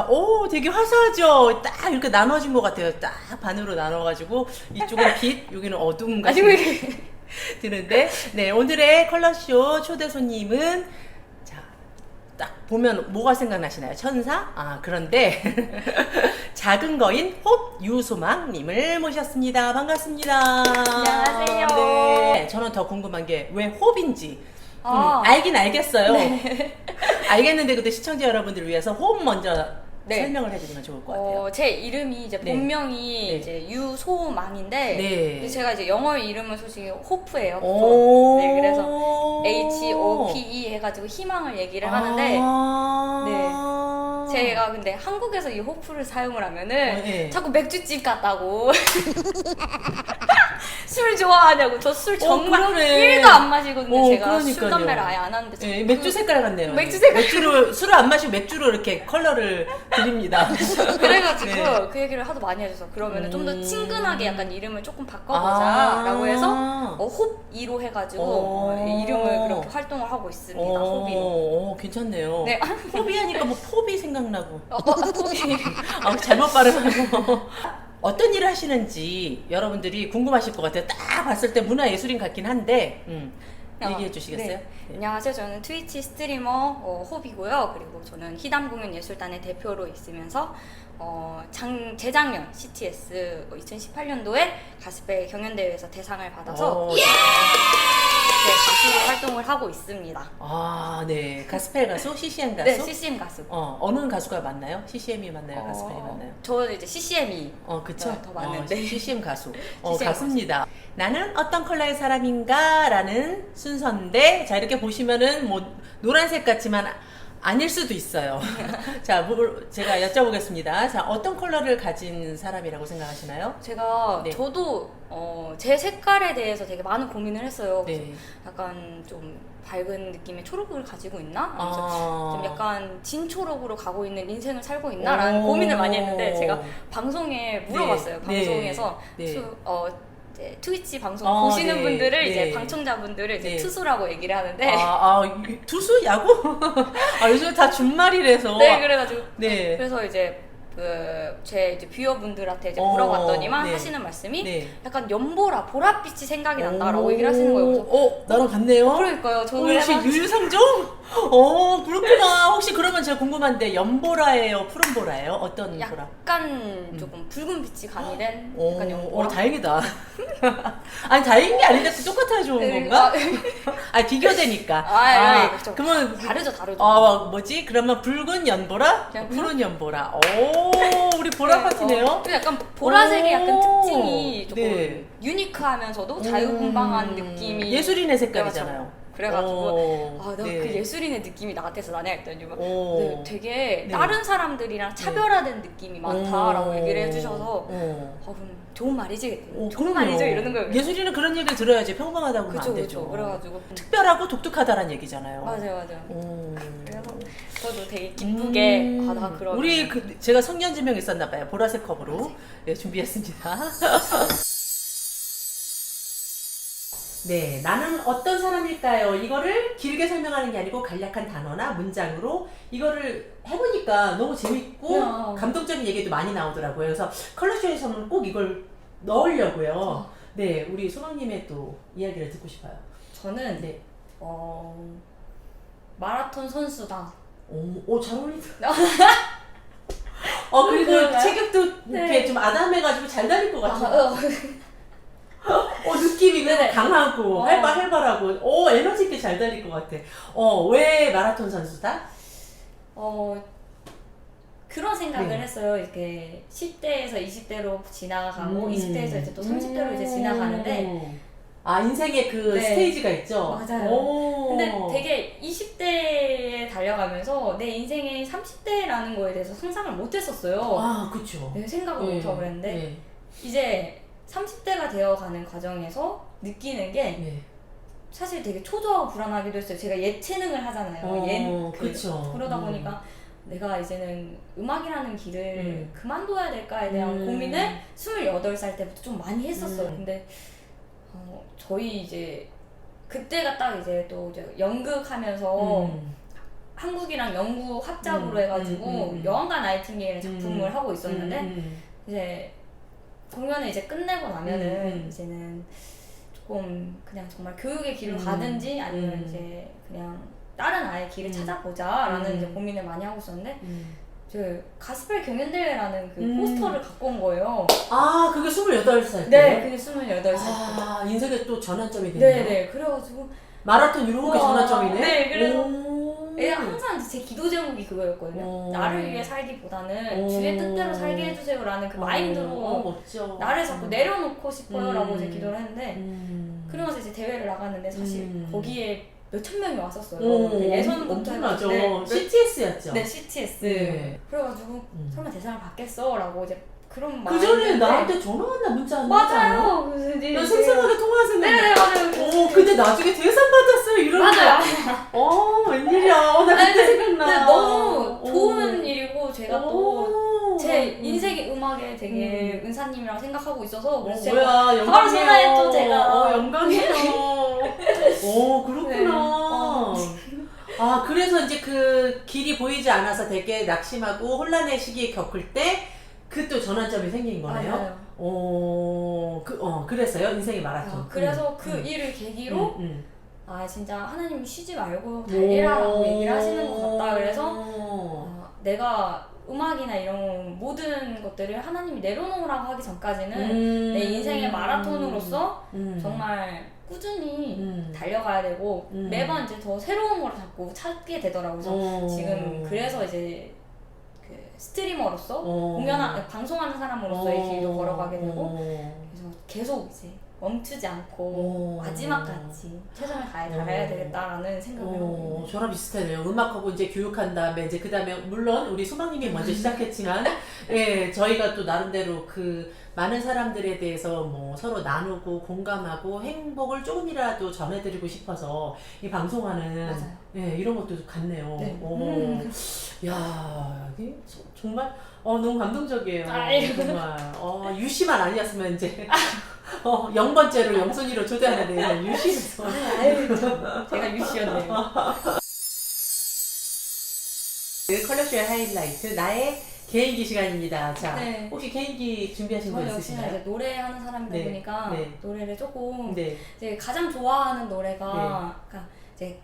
자, 오, 되게 화사하죠? 딱 이렇게 나눠진 것 같아요. 딱 반으로 나눠가지고, 이쪽은 빛, 여기는 어둠 같은 아직 왜 이렇게 드는데, 네, 오늘의 컬러쇼 초대 손님은, 자, 딱 보면 뭐가 생각나시나요? 천사? 아, 그런데, 작은 거인 홉 유소망님을 모셨습니다. 반갑습니다. 안녕하세요. 네, 저는 더 궁금한 게 왜 홉인지. 아. 음, 알긴 알겠어요. 알겠는데 근데 시청자 여러분들을 위해서 홉 먼저 네. 설명을 해주시면 좋을 것 같아요. 어, 제 이름이 이제 네. 본명이 네. 이제 유소망인데 네. 제가 이제 영어 이름은 솔직히 호프예요. 오. 네, 그래서 H O P E 해가지고 희망을 얘기를 하는데 아. 제가 근데 한국에서 이 호프를 사용을 하면은 어, 네. 자꾸 맥주집 같다고 술 좋아하냐고 저 술 정말 어, 그러네. 1도 안 마시거든요 어, 제가 술 그러니까요. 담배를 아예 안 하는데 네, 자꾸 맥주 색깔 같네요. 맥주 색깔. 맥주를 술을 안 마시고 맥주로 이렇게 컬러를 드립니다. 그래가지고 네. 그 얘기를 하도 많이 해줘서 그러면 좀더 음. 친근하게 약간 이름을 조금 아. 바꿔보자라고 해서 어, 홉2로 해가지고 어. 어, 이름을 그렇게 활동을 하고 있습니다. 홉이로. 오, 오, 괜찮네요. 네. 호비 하니까 뭐 포비 생각나고. 어, 어, 홉이. 아, 잘못 발음하고. 어떤 일을 하시는지 여러분들이 궁금하실 것 같아요. 딱 봤을 때 문화예술인 같긴 한데, 음, 얘기해 주시겠어요? 네. 안녕하세요. 저는 트위치 스트리머 어, 홉이고요. 그리고 저는 희담공연예술단의 대표로 있으면서 어, 장, 재작년 CTS 2018년도에 가스펠 경연대회에서 대상을 받아서 어, 네, 가수로 활동을 하고 있습니다. 아, 네. 가스펠 가수? CCM 가수? 네, CCM 가수. 어, 어느 가수가 맞나요? CCM이 맞나요? 가스펠이 어, 맞나요? 저는 이제 CCM이 어, 그쵸? 네, 더 맞는데. 어, CCM 가수. 어, CCM 가수입니다. 나는 어떤 컬러의 사람인가? 라는 순서인데, 자, 이렇게 보시면은 뭐, 노란색 같지만 아닐 수도 있어요. 자, 뭘 제가 여쭤보겠습니다. 자, 어떤 컬러를 가진 사람이라고 생각하시나요? 제가 네. 저도 어, 제 색깔에 대해서 되게 많은 고민을 했어요. 그래서 네. 약간 좀 밝은 느낌의 초록을 가지고 있나? 아. 좀 약간 진초록으로 가고 있는 인생을 살고 있나라는 오. 고민을 많이 했는데 제가 방송에 물어봤어요. 네. 방송에서 네. 투, 어, 이제 트위치 방송 어, 보시는 네. 분들을 이제 네. 방청자분들을 이제 네. 투수라고 얘기를 하는데 아, 아, 유- 투수? 야구? 아, 요즘 다 준말이라서. 네 그래가지고 네. 그래서 이제 그제 이제 뷰어분들한테 이제 어, 물어봤더니만 네. 하시는 말씀이 네. 약간 연보라 보랏빛이 생각이 난다라고 얘기를 하시는 거예요. 그래서 어, 나랑 같네요. 그러니까요. 저는 어, 역시 유유상종? 어, 그렇구나. 혹시 그러면 제가 궁금한데, 연보라예요? 푸른보라예요? 어떤 보라? 약간 조금 붉은 빛이 가미된 오, 약간 어, 연보라. 다행이다. 아니, 다행인 게 아닌데 똑같아야 좋은 네, 건가? 아, 아, 비교되니까. 아, 예, 그쵸. 그러면, 다르죠, 다르죠. 아, 뭐지? 그러면 붉은 연보라? 그냥 푸른 연보라. 오, 우리 보라 네, 파티네요. 어, 또 약간 보라색의 약간 오, 특징이 조금 네. 유니크하면서도 자유분방한 음, 느낌이 예술인의 색깔이잖아요. 그래가지고 오, 아, 나 그 네. 예술인의 느낌이 나한테서 나냐 했더니 막 오. 네, 되게 네. 다른 사람들이랑 차별화된 느낌이 많다라고 오. 얘기를 해주셔서 오. 아, 그럼 좋은 말이지? 오, 좋은 그럼요. 말이죠? 이러는 거예요. 예술인은 그런 얘기를 들어야지 평범하다고 그쵸, 안 되죠. 그쵸. 그래가지고 특별하고 독특하다란 얘기잖아요. 맞아요, 맞아요. 오. 그래서 저도 되게 기쁘게 음. 아, 나 그런 우리 그 제가 성년지명 있었나 봐요. 보라색 컵으로 네, 준비했습니다. 네, 나는 어떤 사람일까요? 이거를 길게 설명하는 게 아니고 간략한 단어나 문장으로 이거를 해보니까 너무 재밌고 야. 감동적인 얘기도 많이 나오더라고요. 그래서 컬러쇼에서는 꼭 이걸 넣으려고요. 네, 우리 소망님의 또 이야기를 듣고 싶어요. 저는 네, 어, 마라톤 선수다. 오, 오, 잘 어울린다. 어, 그리고 그런가요? 체격도 네. 이렇게 좀 아담해가지고 잘 다닐 것 아, 같아요. 어, 어, 느낌이 네네. 강하고 어. 활발, 활발하고 오, 에너지 있게 잘 달릴 것 같아. 어, 왜 마라톤 선수다? 어, 그런 생각을 네. 했어요. 이렇게 10대에서 20대로 지나가고 음. 20대에서 이제 또 30대로 이제 지나가는데 아, 인생의 그 네. 스테이지가 있죠? 맞아요. 오. 근데 되게 20대에 달려가면서 내 인생의 30대라는 거에 대해서 상상을 못 했었어요. 아, 그쵸. 내 생각을 네. 못 하고 그랬는데 네. 이제 30대가 되어가는 과정에서 느끼는 게 네. 사실 되게 초조하고 불안하기도 했어요. 제가 예체능을 하잖아요. 어, 예, 그, 그쵸. 그러다 음. 보니까 내가 이제는 음악이라는 길을 음. 그만둬야 될까에 대한 음. 고민을 28살 때부터 좀 많이 했었어요. 음. 근데 어, 저희 이제 그때가 딱 이제 또 이제 연극하면서 음. 한국이랑 영국 합작으로 음, 해가지고 음, 음, 음. 여왕과 나이팅게일 작품을 음. 하고 있었는데 음, 이제 공연을 이제 끝내고 나면은 음, 음. 이제는 조금 그냥 정말 교육의 길로 음, 가든지 아니면 음. 이제 그냥 다른 아예 길을 음. 찾아보자라는 음. 이제 고민을 많이 하고 있었는데 음. 저 가스펠 경연대회라는 그 음. 포스터를 갖고 온 거예요. 아 그게 28살 때? 네, 그게 28살. 아 인생의 또 전환점이 됐네요. 네, 네. 그래가지고 마라톤 이런 게 우와. 전환점이네. 네, 그래서 오. 예, 항상 제 기도 제목이 그거였거든요. 오. 나를 위해 살기보다는 오. 주의 뜻대로 살게 해주세요라는 그 마인드로 어, 멋져. 나를 자꾸 내려놓고 싶어요라고 음. 이제 기도를 했는데 음. 그러면서 이제 대회를 나갔는데 사실 음. 거기에 몇 천 명이 왔었어요. 오, 그 예선부터 엄청나죠. 해가지고 네, 몇- CTS였죠. 네, CTS. 네. 그래가지고 음. 설마 대상을 받겠어라고 이제 그런 그 전에 나한테 전화 왔나 문자 안 왔잖아. 맞아요. 그래서 이제 나 생생하게 통화했었는데. 네네 맞아요. 오, 근데 나중에 대상 받았어요. 이런 맞아요. 어, 웬일이야. 어, 나 그때 아니, 근데- 생각나. 근데 너무 오. 좋은 일이고 제가 또제 음. 인생의 음악에 되게 은사님이라고 생각하고 있어서 어, 그래서 뭐야, 제가 영광이에요. 바로 전화했죠, 제가. 어, 영광이에요. 오, 그렇구나. 네. 어. 아, 그래서 이제 그 길이 보이지 않아서 되게 낙심하고 혼란의 시기에 겪을 때, 그 또 전환점이 생긴 거네요. 맞아요. 어, 그, 어, 그랬어요? 인생의 마라톤. 어, 그래서 음, 그 음, 일을 계기로 음, 아 진짜 하나님 쉬지 말고 음. 달리라라고 얘기를 하시는 것 같다. 그래서 오. 어, 내가 음악이나 이런 모든 것들을 하나님이 내려놓으라고 하기 전까지는 음. 내 인생의 마라톤으로서 음. 정말 꾸준히 음. 달려가야 되고 음. 매번 이제 더 새로운 걸 자꾸 찾게 되더라고요. 그래서 어. 지금 그래서 이제 그 스트리머로서 어. 공연하 방송하는 사람으로서의 길도 걸어가게 되고 어. 그래서 계속 이제 멈추지 않고 어. 마지막까지 최선을 다해 달아야 어. 되겠다라는 생각을 있는 저랑 비슷하네요. 음악하고 이제 교육한 다음에 이제 그 다음에 물론 우리 소망님이 먼저 시작했지만, 예, 저희가 또 나름대로 그 많은 사람들에 대해서 뭐 서로 나누고 공감하고 행복을 조금이라도 전해드리고 싶어서 이 방송하는 맞아요. 예, 이런 것도 같네요. 네. 오, 음. 야, 이게 저- 정말 어 너무 감동적이에요. 아이고. 정말 어 유씨만 아니었으면 이제 어 0번째로 영순이로 초대하는데 유씨에서 아유 참, 제가 유시였네요. 그 컬렉션의 하이라이트 나의 개인기 시간입니다. 자, 네. 혹시 개인기 준비하신 거 역시나 있으신가요? 이제 노래하는 사람이다 네. 보니까 네. 노래를 조금 네. 이제 가장 좋아하는 노래가 네. 그러니까 이제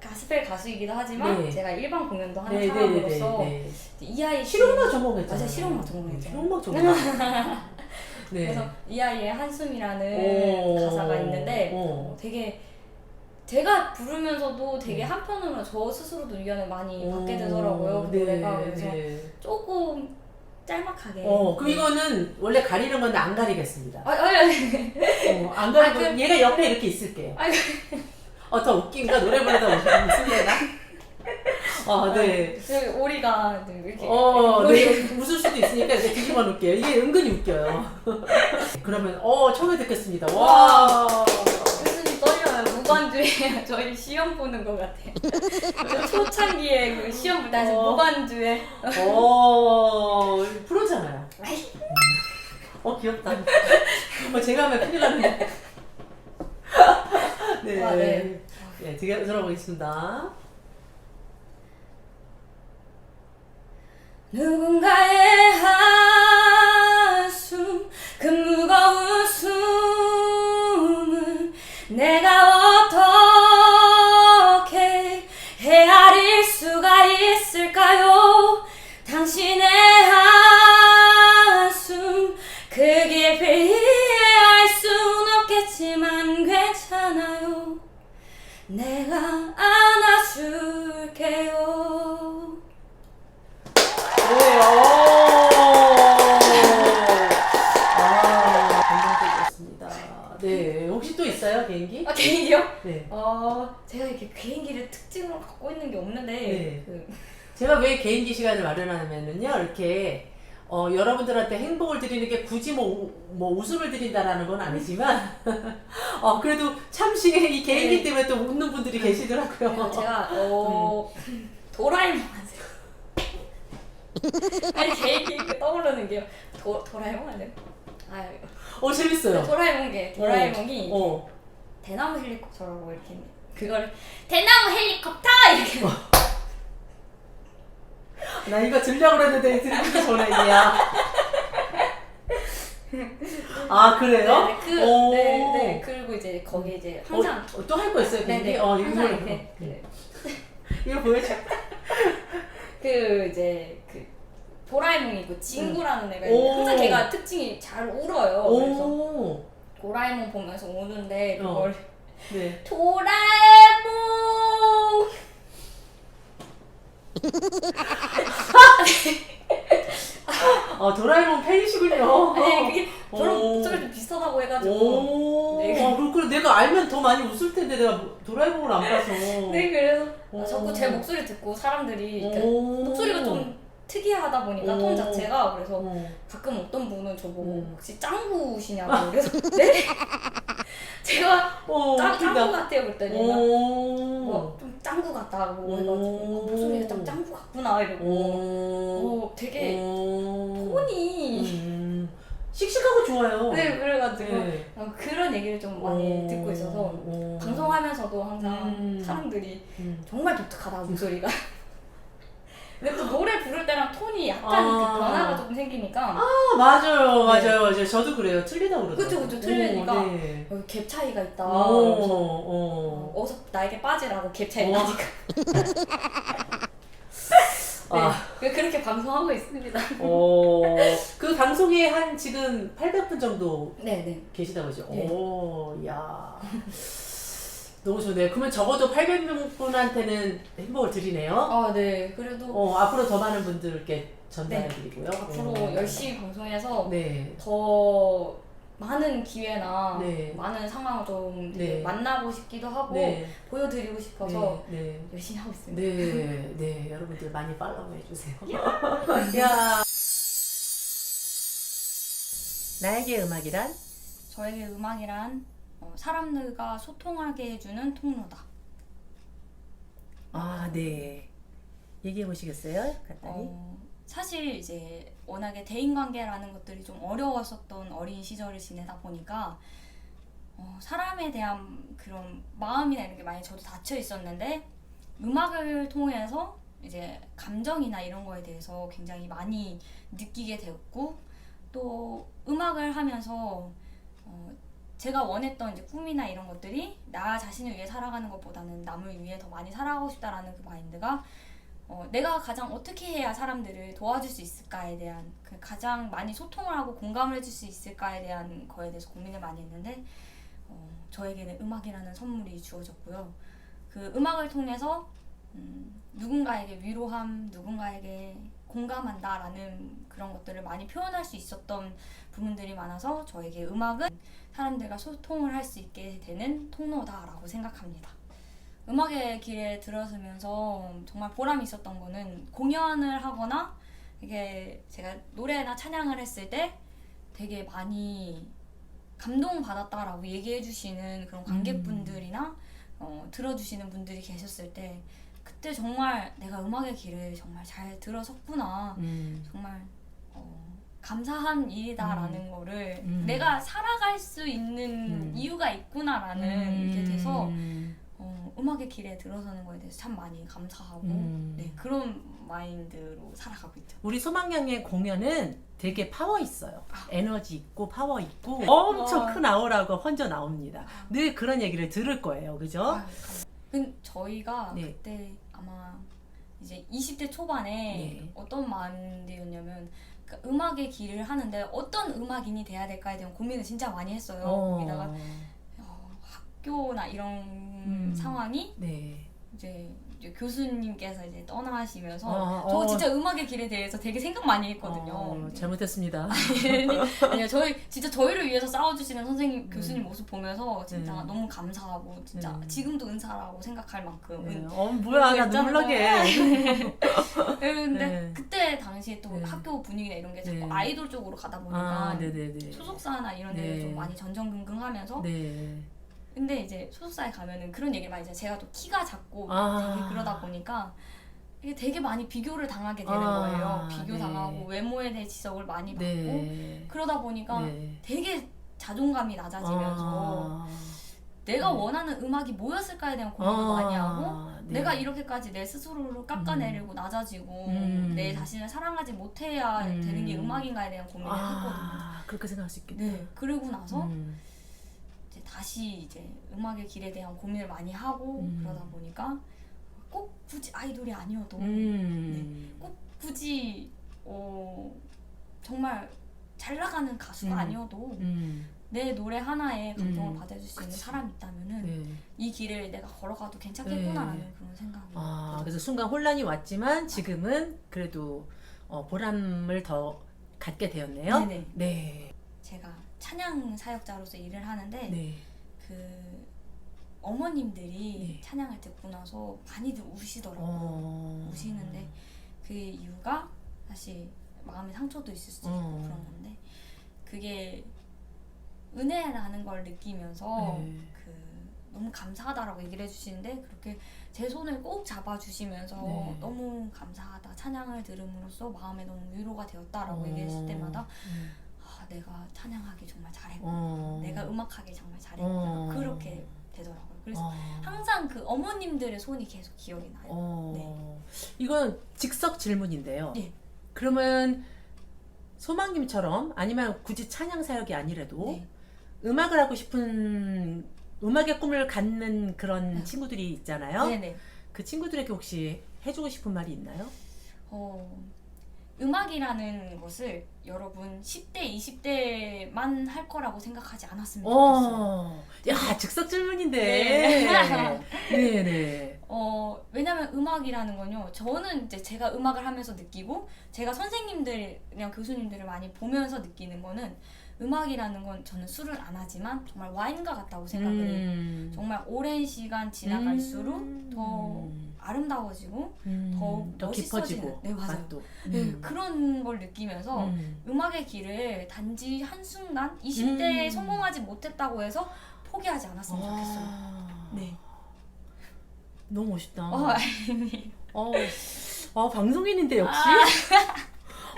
가스펠 가수이기도 하지만 네. 제가 일반 공연도 하는 네, 네, 네, 사람으로서 네, 네. 이제 이 아이 실용음악 전공했잖아요. 맞아요, 실용음악 전공했죠. 실용음악 전공. 네. 그래서 이 아이의 한숨이라는 오. 가사가 있는데 오. 어, 되게 제가 부르면서도 되게 음. 한편으로는 저 스스로도 위안을 많이 받게 오, 되더라고요 그 네, 노래가 그래서 네. 조금 짤막하게 어, 그럼 네. 이거는 원래 가리는 건데 안 가리겠습니다. 아, 아, 아니, 어, 안 가리고 아, 그- 얘가 옆에 이렇게 있을게요. 아니, 어, 더 웃긴가? 노래 부르다 웃긴가? 어, 네. 여기 오리가 이렇게 어, 오리- 네. 웃을 수도 있으니까 이렇게 뒤집어 놓을게요. 이게 은근히 웃겨요. 그러면, 어, 처음에 듣겠습니다. 와. 교수님 떨려요 무반주에 저희 시험 보는 것 같아요 저 초창기에 그 시험 볼때 아직 어. 무반주에 어, 프로잖아요. 어, 귀엽다. 어, 제가 하면 큰일 났네. 네. 아, 네. 네. 네, 들어보겠습니다. 누군가의 한숨 그 무거운 숨을 내가 어떻게 헤아릴 수가 있을까요? 당신의 한숨 그 깊이 이해할 순 없겠지만 괜찮아요. 내가 안아줄 개인기요? 네. 어 제가 이렇게 개인기를 특징으로 갖고 있는 게 없는데 네. 그, 제가 왜 개인기 시간을 마련하냐면요, 이렇게 어, 여러분들한테 행복을 드리는 게 굳이 뭐, 우- 뭐 웃음을 드린다라는 건 아니지만, 어, 그래도 참시 이 개인기 네. 때문에 또 웃는 분들이 계시더라고요. 그래서 제가 어 도라에몽 아세요? 아니 개인기 그 떠오르는 게요. 도 도라에몽 아세요? 아 어, 재밌어요. 도라에몽 게 도라에몽이 어, 대나무 헬리콥터라고 이렇게 그거를 대나무 헬리콥터 이렇게 나 이거 들려고 그랬는데 들기 전에 얘야. 아 그래요? 네, 그, 오. 네, 네. 그리고 이제 거기 이제 항상 어, 또 할 거 있어요? 네, 근데? 네. 어, 이거 항상 보여줘. 이렇게 그, 이거 보여줘. 그 이제 그 도라에몽이고 친구라는 애가. 있는데 항상 걔가 특징이 잘 울어요. 그래서 오. 도라에몽 보면서 우는데 어. 그걸 네. 도라에몽 어, 도라에몽 팬이시군요. 아니 그게 저랑 오. 목소리 좀 비슷하다고 해가지고 오. 네. 어, 그래 내가 알면 더 많이 웃을 텐데 내가 도라에몽을 안 봐서. 네 그래서 오. 자꾸 제 목소리 듣고 사람들이 이렇게 오. 목소리가 좀 특이하다 보니까 오. 톤 자체가 그래서 어. 가끔 어떤 분은 저보고 음. 혹시 짱구시냐고 그래서 네? 제가 어, 짱, 웃기다. 짱구 같아요 그랬더니 오. 뭐좀 짱구 같다고 오. 해가지고 어, 목소리가 좀 짱구 같구나 이러고 오. 어, 되게 오. 톤이 음. 씩씩하고 좋아요. 네 그래가지고 네. 어, 그런 얘기를 좀 많이 오. 듣고 있어서 오. 방송하면서도 항상 음. 사람들이 음. 정말 독특하다 목소리가 근데 또 노래 부를 때랑 톤이 약간 아. 그 변화가 조금 생기니까 아, 맞아요, 네. 맞아요, 맞아요. 저도 그래요. 틀리다 그러더라고요. 그쵸, 그쵸. 틀리니까. 오, 네. 여기 갭 차이가 있다 오, 그래서 오. 어서 나에게 빠지라고 갭 차이 어. 나니까 네 아. 그- 그렇게 방송하고 있습니다 오. 그 방송에 한 지금 800분 정도 네네 계시다고 하죠. 네. 오, 야. 너무 좋네요. 그러면 적어도 800분한테는 햄버거를 드리네요. 아 네 그래도 어, 앞으로 더 많은 분들께 전달해드리고요. 앞으로 오. 열심히 방송해서 네. 더 많은 기회나 네. 많은 상황을 좀 되게 네. 만나고 싶기도 하고 네. 보여드리고 싶어서 네. 네. 열심히 하고 있습니다. 네, 네, 여러분들 많이 팔로우 해주세요. 야. 나에게 음악이란? 저에게 음악이란 어, 사람들과 소통하게 해주는 통로다. 아, 네. 얘기해 보시겠어요? 간단히. 어, 사실 이제 워낙에 대인관계라는 것들이 좀 어려웠었던 어린 시절을 지내다 보니까 어, 사람에 대한 그런 마음이나 이런 게 많이 저도 닫혀 있었는데 음악을 통해서 이제 감정이나 이런 거에 대해서 굉장히 많이 느끼게 되었고 또 음악을 하면서 어, 제가 원했던 이제 꿈이나 이런 것들이 나 자신을 위해 살아가는 것보다는 남을 위해 더 많이 살아가고 싶다라는 그 마인드가 어, 내가 가장 어떻게 해야 사람들을 도와줄 수 있을까에 대한 그 가장 많이 소통을 하고 공감을 해줄 수 있을까에 대한 거에 대해서 고민을 많이 했는데 어, 저에게는 음악이라는 선물이 주어졌고요. 그 음악을 통해서 음, 누군가에게 위로함, 누군가에게 공감한다라는 그런 것들을 많이 표현할 수 있었던 부분들이 많아서 저에게 음악은 사람들과 소통을 할 수 있게 되는 통로다라고 생각합니다. 음악의 길에 들어서면서 정말 보람이 있었던 거는 공연을 하거나 이게 제가 노래나 찬양을 했을 때 되게 많이 감동받았다라고 얘기해 주시는 그런 관객분들이나 어, 들어주시는 분들이 계셨을 때 그때 정말 내가 음악의 길을 정말 잘 들어섰구나 음. 정말 어, 감사한 일이다라는 거를 음. 내가 살아갈 수 있는 음. 이유가 있구나라는 게 돼서 음. 어, 음악의 길에 들어서는 거에 대해서 참 많이 감사하고 음. 네, 그런 마인드로 살아가고 있죠. 우리 소망양의 공연은 되게 파워 있어요. 아. 에너지 있고 파워 있고 엄청 와. 큰 아우라가 번져 나옵니다. 늘 그런 얘기를 들을 거예요. 그죠? 근데 저희가 네. 그때 아마 이제 20대 초반에 네. 어떤 마인드였냐면 그러니까 음악의 길을 하는데 어떤 음악인이 돼야 될까에 대한 고민을 진짜 많이 했어요. 어. 거기다가 어, 학교나 이런 음. 상황이 네. 이제, 이제 교수님께서 이제 떠나시면서 어, 저 어. 진짜 음악의 길에 대해서 되게 생각 많이 했거든요. 어, 잘못했습니다. 아니요, 저희 진짜 저희를 위해서 싸워주시는 선생님, 음. 교수님 모습 보면서 진짜 음. 너무 감사하고 진짜 음. 지금도 은사라고 생각할 만큼. 네. 은- 어, 뭐야, 나. 네, 근데 네. 그때 당시에 또 네. 학교 분위기나 이런 게 자꾸 네. 아이돌 쪽으로 가다 보니까 아. 소속사나 이런 데를 네. 좀 많이 전전긍긍하면서 네. 근데 이제 소속사에 가면은 그런 얘기를 많이 해요. 제가 또 키가 작고 아. 되게 그러다 보니까 이게 되게 많이 비교를 당하게 되는 아, 거예요. 비교 네. 당하고 외모에 대해 지적을 많이 받고 네. 그러다 보니까 네. 되게 자존감이 낮아지면서 아. 내가 네. 원하는 음악이 뭐였을까에 대한 고민을 많이 하고 네. 내가 이렇게까지 내 스스로를 깎아내리고 낮아지고 음. 내 자신을 사랑하지 못해야 음. 되는 게 음악인가에 대한 고민을 했거든요. 아, 그렇게 생각할 수 있겠다. 네. 그러고 나서 음. 다시 이제 음악의 길에 대한 고민을 많이 하고 음. 그러다 보니까 꼭 굳이 아이돌이 아니어도 음. 꼭 굳이 어, 정말 잘 나가는 가수가 음. 아니어도 음. 내 노래 하나에 감동을 음. 받아줄 수 있는 그치. 사람이 있다면은 네. 이 길을 내가 걸어가도 괜찮겠구나라는 네. 그런 생각이 아. 그래서 순간 혼란이 왔지만 지금은 그래도 어, 보람을 더 갖게 되었네요. 네네. 네. 제가 찬양 사역자로서 일을 하는데 네. 그 어머님들이 네. 찬양을 듣고 나서 많이들 우시더라고요. 어. 우시는데 그 이유가 사실 마음의 상처도 있을 수도 있고 어. 그런 건데 그게 은혜라는 걸 느끼면서 네. 그 너무 감사하다라고 얘기를 해주시는데 그렇게 제 손을 꼭 잡아주시면서 네. 너무 감사하다 찬양을 들음으로써 마음에 너무 위로가 되었다라고 어. 얘기했을 때마다 음. 아 내가 찬양하기 정말 잘했구나 어. 내가 음악하기 정말 잘했구나 어. 그렇게 되더라고요 그래서 어. 항상 그 어머님들의 손이 계속 기억이 나요 어. 이건 직석 질문인데요. 네. 그러면 소망님처럼 아니면 굳이 찬양 사역이 아니라도 네. 음악을 하고 싶은 음악의 꿈을 갖는 그런 네. 친구들이 있잖아요. 네네 그 친구들에게 혹시 해주고 싶은 말이 있나요? 어, 음악이라는 것을 여러분 10대, 20대만 할 거라고 생각하지 않았으면 좋겠어요. 어, 야 직석 질문인데. 네. 네, 네. 어, 왜냐면 음악이라는 건요, 저는 이제 제가 음악을 하면서 느끼고, 제가 선생님들이랑 교수님들을 많이 보면서 느끼는 거는, 음악이라는 건 저는 술을 안 하지만 정말 와인과 같다고 생각을 해요. 음. 정말 오랜 시간 지나갈수록 음. 더 아름다워지고, 음. 더욱 더 멋있어지는. 깊어지고 네, 맞아요. 맛도. 네, 음. 그런 걸 느끼면서, 음. 음악의 길을 단지 한순간 20대에 음. 성공하지 못했다고 해서 포기하지 않았으면 좋겠어요. 아. 네. 너무 멋있다. 어, 아니. 어, 아, 방송인인데 역시.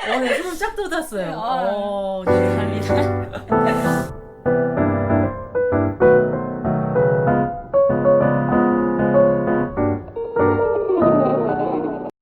오늘 소름 쫙 돋았어요. 네, 아. 어, 너무 달리다.